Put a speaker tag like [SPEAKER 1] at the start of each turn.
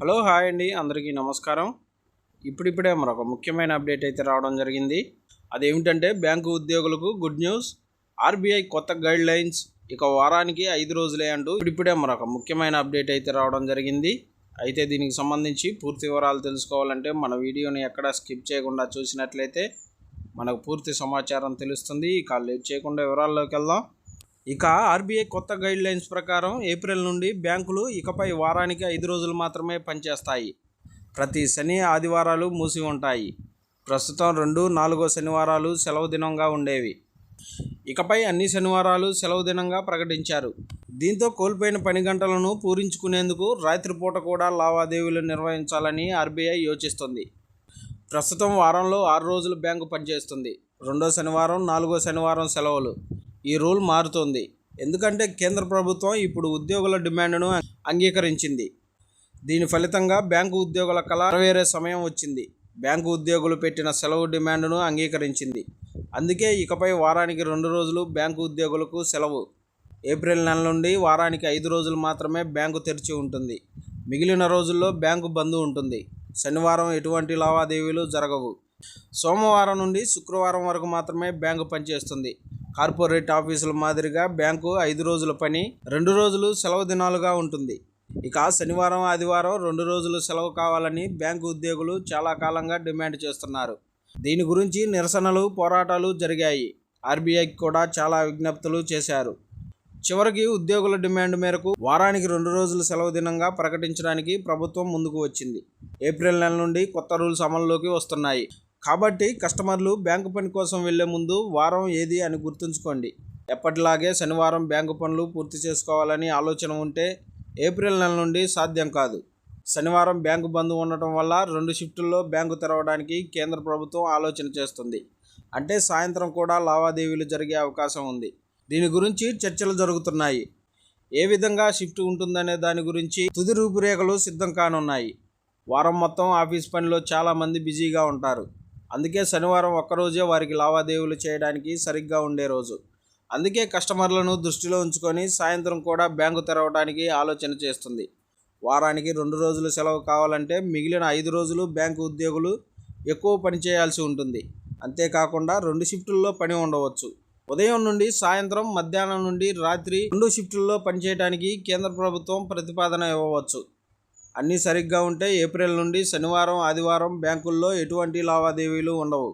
[SPEAKER 1] Hello hi అండి. అందరికీ నమస్కారం. ఇప్పుడిప్పుడే మరొక ముఖ్యమైన అప్డేట్ అయితే రావడం జరిగింది. అదేమిటంటే బ్యాంకు ఉద్యోగులకు గుడ్ న్యూస్ ఆర్బీఐ కొత్త గైడ్ లైన్స్ ఇక వారానికి ఐదు రోజులే అంటూ ఇప్పుడిప్పుడే మరొక ముఖ్యమైన అప్డేట్ అయితే రావడం జరిగింది. అయితే దీనికి సంబంధించి పూర్తి వివరాలు తెలుసుకోవాలంటే మన వీడియోని ఎక్కడ స్కిప్ చేయకుండా చూసినట్లయితే మనకు పూర్తి సమాచారం తెలుస్తుంది. ఇక లేట్ చేయకుండా వివరాల్లోకి వెళ్దాం. ఇక ఆర్బీఐ కొత్త గైడ్ లైన్స్ ప్రకారం ఏప్రిల్ నుండి బ్యాంకులు ఇకపై వారానికి ఐదు రోజులు మాత్రమే పనిచేస్తాయి. ప్రతి శని ఆదివారాలు మూసి ఉంటాయి. ప్రస్తుతం రెండు నాలుగో శనివారాలు సెలవు దినంగా ఉండేవి. ఇకపై అన్ని శనివారాలు సెలవు దినంగా ప్రకటించారు. దీంతో కోల్పోయిన పని గంటలను పూరించుకునేందుకు రాత్రిపూట కూడా లావాదేవీలు నిర్వహించాలని ఆర్బీఐ యోచిస్తుంది. ప్రస్తుతం వారంలో ఆరు రోజులు బ్యాంకు పనిచేస్తుంది. రెండో శనివారం నాలుగో శనివారం సెలవులు. ఈ రూల్ మారుతోంది. ఎందుకంటే కేంద్ర ప్రభుత్వం ఇప్పుడు ఉద్యోగుల డిమాండ్ను అంగీకరించింది. దీని ఫలితంగా బ్యాంకు ఉద్యోగుల కళ నెరవేరే సమయం వచ్చింది. బ్యాంకు ఉద్యోగులు పెట్టిన సెలవు డిమాండ్ను అంగీకరించింది. అందుకే ఇకపై వారానికి రెండు రోజులు బ్యాంకు ఉద్యోగులకు సెలవు. ఏప్రిల్ నెల నుండి వారానికి ఐదు రోజులు మాత్రమే బ్యాంకు తెరిచి ఉంటుంది. మిగిలిన రోజుల్లో బ్యాంకు బంద్ ఉంటుంది. శనివారం ఎటువంటి లావాదేవీలు జరగవు. సోమవారం నుండి శుక్రవారం వరకు మాత్రమే బ్యాంకు పనిచేస్తుంది. కార్పొరేట్ ఆఫీసుల మాదిరిగా బ్యాంకు ఐదు రోజుల పని రెండు రోజులు సెలవు దినాలుగా ఉంటుంది. ఇక శనివారం ఆదివారం రెండు రోజులు సెలవు కావాలని బ్యాంకు ఉద్యోగులు చాలా కాలంగా డిమాండ్ చేస్తున్నారు. దీని గురించి నిరసనలు పోరాటాలు జరిగాయి. ఆర్బీఐకి కూడా చాలా విజ్ఞప్తులు చేశారు. చివరికి ఉద్యోగుల డిమాండ్ మేరకు వారానికి రెండు రోజులు సెలవు దినంగా ప్రకటించడానికి ప్రభుత్వం ముందుకు వచ్చింది. ఏప్రిల్ నెల నుండి కొత్త రూల్స్ అమల్లోకి వస్తున్నాయి. కాబట్టి కస్టమర్లు బ్యాంకు పని కోసం వెళ్ళే ముందు వారం ఏది అని గుర్తుంచుకోండి. ఎప్పటిలాగే శనివారం బ్యాంకు పనులు పూర్తి చేసుకోవాలని ఆలోచన ఉంటే ఏప్రిల్ నెల నుండి సాధ్యం కాదు. శనివారం బ్యాంకు బంద్ ఉండటం వల్ల రెండు షిఫ్టుల్లో బ్యాంకు తెరవడానికి కేంద్ర ప్రభుత్వం ఆలోచన చేస్తుంది. అంటే సాయంత్రం కూడా లావాదేవీలు జరిగే అవకాశం ఉంది. దీని గురించి చర్చలు జరుగుతున్నాయి. ఏ విధంగా షిఫ్ట్ ఉంటుందనే దాని గురించి తుది రూపురేఖలు సిద్ధం కానున్నాయి. వారం మొత్తం ఆఫీస్ పనిలో చాలామంది బిజీగా ఉంటారు. అందుకే శనివారం ఒక్కరోజే వారికి లావాదేవీలు చేయడానికి సరిగ్గా ఉండే రోజు. అందుకే కస్టమర్లను దృష్టిలో ఉంచుకొని సాయంత్రం కూడా బ్యాంకు తెరవడానికి ఆలోచన చేస్తుంది. వారానికి రెండు రోజులు సెలవు కావాలంటే మిగిలిన ఐదు రోజులు బ్యాంకు ఉద్యోగులు ఎక్కువ పని చేయాల్సి ఉంటుంది. అంతేకాకుండా రెండు షిఫ్టుల్లో పని ఉండవచ్చు. ఉదయం నుండి సాయంత్రం మధ్యాహ్నం నుండి రాత్రి రెండు షిఫ్టుల్లో పనిచేయడానికి కేంద్ర ప్రభుత్వం ప్రతిపాదన ఇవ్వవచ్చు. అన్నీ సరిగ్గా ఉంటే ఏప్రిల్ నుండి శనివారం ఆదివారం బ్యాంకుల్లో ఎటువంటి లావాదేవీలు ఉండవు.